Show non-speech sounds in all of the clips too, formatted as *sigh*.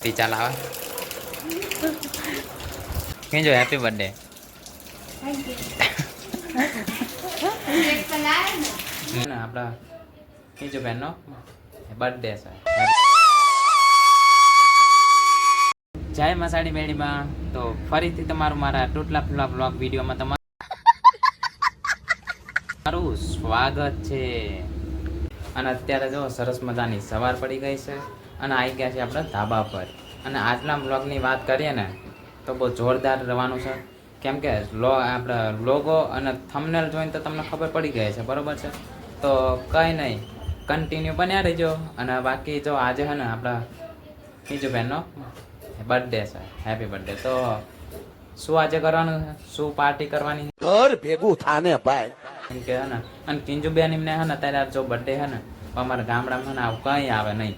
ટીચા લાવા કેજો happy birthday ને આપણા કેજો બેનનો બર્થડે છે જય મસાડી મેળીમાં તો ફરીથી તમારું મારા ટૂટલા ફૂલા બ્લોગ વિડીયોમાં તમારું સ્વાગત છે. અને અત્યારે જો સરસ મજાની સવાર પડી ગઈ છે અને આવી ગયા છે આપણે ધાબા પર. અને આજના બ્લોગની વાત કરીએ ને, તો બહુ જોરદાર રહેવાનું છે. કેમ કે લો, આપણે લોગો અને થમનેલ જોઈને તો તમને ખબર પડી ગઈ છે બરોબર છે? તો કંઈ નહીં કન્ટિન્યુ બન્યા રહેજો. અને બાકી જો આજે છે ને આપણા બીજું બેનનો બર્થડે છે હેપી બર્થડે તો શું આજે કરવાનું શું પાર્ટી કરવાની ઘર ભેગું થાને ભાઈ. એમ કે હે ને અને કિંજુબેન એમને હે ને અત્યારે જો બર્થડે હે ને અમારા ગામડામાં ને આવું કંઈ આવે નહીં.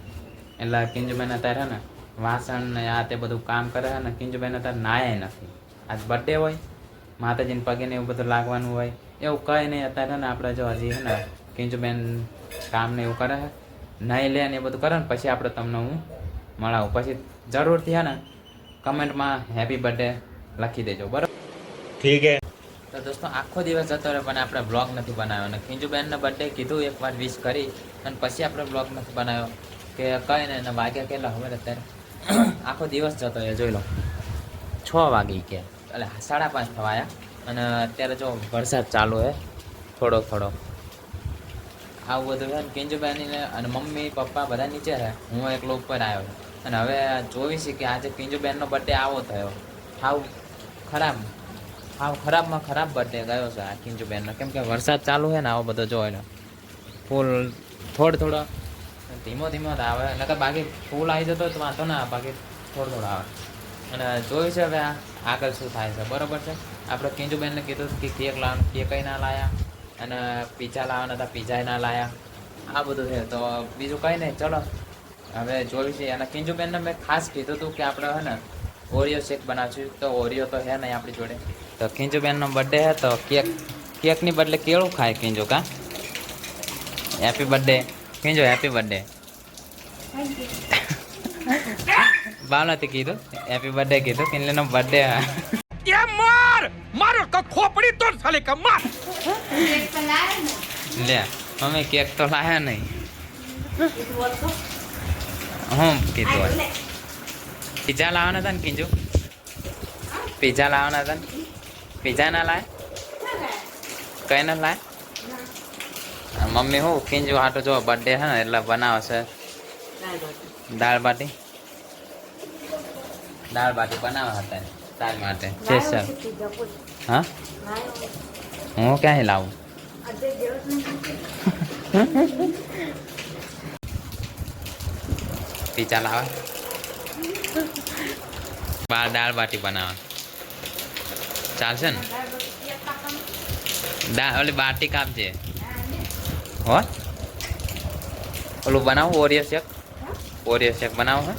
એટલે કિંજુબેન અત્યારે હે ને વાસણ ને આ તે બધું કામ કરે હે ને કિંજુબેન અત્યારે નાય નથી. આજ બર્થડે હોય, માતાજીને પગે ને એવું બધું લાગવાનું હોય, એવું કંઈ નહીં. અત્યારે ને આપણે જો હજી હે ને કિંજુબેન કામ ને એવું કરે નહીં લે ને એ બધું કરે ને, પછી આપણે તમને હું મળાવું. પછી જરૂરથી હે ને કમેન્ટમાં હેપી બર્થડે લખી દેજો. બરાબર? ઠીક હે. તો દોસ્તો, આખો દિવસ જતો રહ્યો પણ આપણે બ્લોગ નથી બનાવ્યો. અને ખીંજુબેનને બર્થડે કીધું, એકવાર વિશ કરી. અને પછી આપણે બ્લોગ નથી બનાવ્યો. કે કઈ ને એને વાગ્યા કેટલા ખબર અત્યારે? *clears throat* આખો દિવસ જતો રહ્યો, જોઈ લો. છ વાગી કે, એટલે સાડા પાંચ થવાયા. અને અત્યારે જો વરસાદ ચાલુ હે, થોડો થોડો. આવું બધું છે ને અને મમ્મી, પપ્પા બધા નીચે રહે હું એકલો ઉપર આવ્યો. અને હવે જોઈ છે કે આજે કિંજુબેનનો બર્થડે આવો થયો. આવું ખરાબ. હાવ ખરાબમાં ખરાબ બર્થડે ગયો છે આ કિંજુબેનનો. કેમ કે વરસાદ ચાલુ છે ને આવો બધો જો એટલે ફૂલ થોડો થોડો ધીમો ધીમો જ આવે. નકર બાકી ફૂલ આવી જતો તો વાંધો ના બાકી થોડો થોડો આવે. અને જોયું છે હવે આ આગળ શું થાય છે. બરોબર છે? આપણે કિંજુબેનને કીધું કે કેક લાવવાનું કેકય ના લાયા અને પીઝા લાવવાના હતા પીઝાય ના લાયા. આ બધું છે. તો બીજું કંઈ નહીં ચલો. હવે જોયું છે. અને કિંજુબેનને મેં ખાસ કીધું હતું કે આપણે હે ને ઓરિયો શેક બનાવશું. તો ઓરિયો તો હે નહીં આપણી જોડે. તો ખીંજુબેનનો બર્થડે હે તો કેક કેકની બદલે કેળું ખાય ખીંજુ કા હેપી બર્થડે ખીંજો હેપી બર્થડે ભાવનાથી કીધું હેપી બર્થડે કીધું કિનલેનો બર્થડે હે એ માર મારો તો ખોપડી તોડ સાલે કા માર લે મમ્મી કેક તો લાયા નહીં હું કીધું પિઝા લાવવાના હતા ને કિંજુ પિઝા લાવવાના હતા ને પીઝા ના લાય? કઈ ના લાય? મમ્મી હું કિંજુ હાટો જો બર્થડે છે ને એટલે બનાવશે. દાળ બાટી. દાળ બાટી? બનાવવા હતા તાર માટે. સ્પેશિયલ હા? હું ક્યાંય લાવું? પીઝા લાવે? *laughs* દાળ બાટી બનાવે ચાલશે ને? દા, ઓલી બાટી કાપજે હો? ઓલું બનાવું, ઓરિયો શેક? ઓરિયો શેક બનાવો, હે.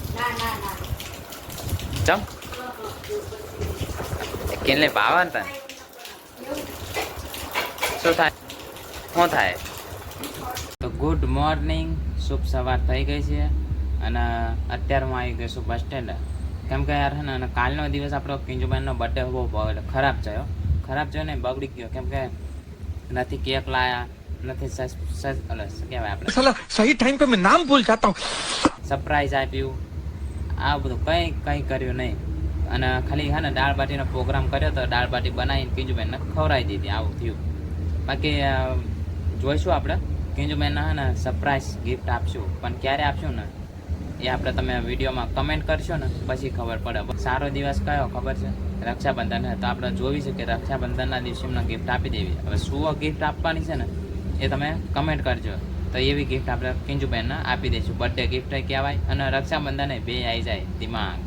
ચમ. કેને ભાવા ને તને? શું થાય? શું થાય? તો ગુડ મોર્નિંગ, શુભ સવાર થઈ ગઈ છે. અને અત્યારે હું આવી ગયો છું બસ સ્ટેન્ડ. કેમ કે યાર હે ને કાલનો દિવસ આપણો કિંજુબાનનો બર્થડે બહુ એટલે ખરાબ થયો. ખરાબ થયો ને બગડી ગયો. કેમ કે નથી કેક લાયા નથી સસ સસ અલે શું કહેવાય આપણે? સલા સહી ટાઈમ પે મેં નામ ભૂલ જાતા હું. સરપ્રાઈઝ આપ્યું. આ બધું કંઈ કંઈ કર્યું નહીં. અને ખાલી હા ને દાળ બાટીનો પ્રોગ્રામ કર્યો તો દાળ બાટી બનાવીને કિંજુબેનને ખવડાવી દીધી. આવું થયું. બાકી જોઈશું આપણે. કિંજુબેનને હા ને સરપ્રાઈઝ ગિફ્ટ આપશું. પણ ક્યારે આપશું ને? એ આપણે તમે વિડીયોમાં કમેન્ટ કરશો ને, પછી ખબર પડે. સારો દિવસ કયો, ખબર છે? રક્ષાબંધન તો આપણે જોવી છે કે રક્ષાબંધનના દિવસે એમને ગિફ્ટ આપી દેવી. હવે શું ગિફ્ટ આપવાની છે ને, એ તમે કમેન્ટ કરજો. તો એવી ગિફ્ટ આપણે કિંજુબેનને આપી દઈશું. બર્થડે ગિફ્ટ કહેવાય, અને રક્ષાબંધન બે આવી જાય, દિમાગ.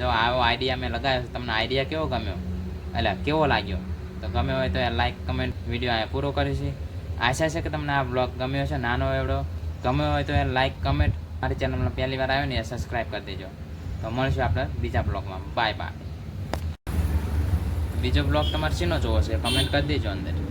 જો, આવો આઈડિયા મેં લગાવ્યો. તમને આઈડિયા કેવો ગમ્યો? એટલે કેવો લાગ્યો? તો ગમ્યો હોય તો લાઈક કમેન્ટ વીડિયો અહીંયા પૂરો કરીશું. આશા છે કે તમને આ બ્લોગ ગમ્યો છે નાનો એવડો. ગમ્યો હોય તો એ લાઇક કમેન્ટ મારી ચેનલમાં પહેલી વાર આવ્યો ને એ સબસ્ક્રાઈબ કરી દેજો. તો મળીશું આપણે બીજા બ્લોગમાં બાય બાય બીજો બ્લોગ તમારે શીનો જોવો છે કમેન્ટ કરી દેજો અંદર.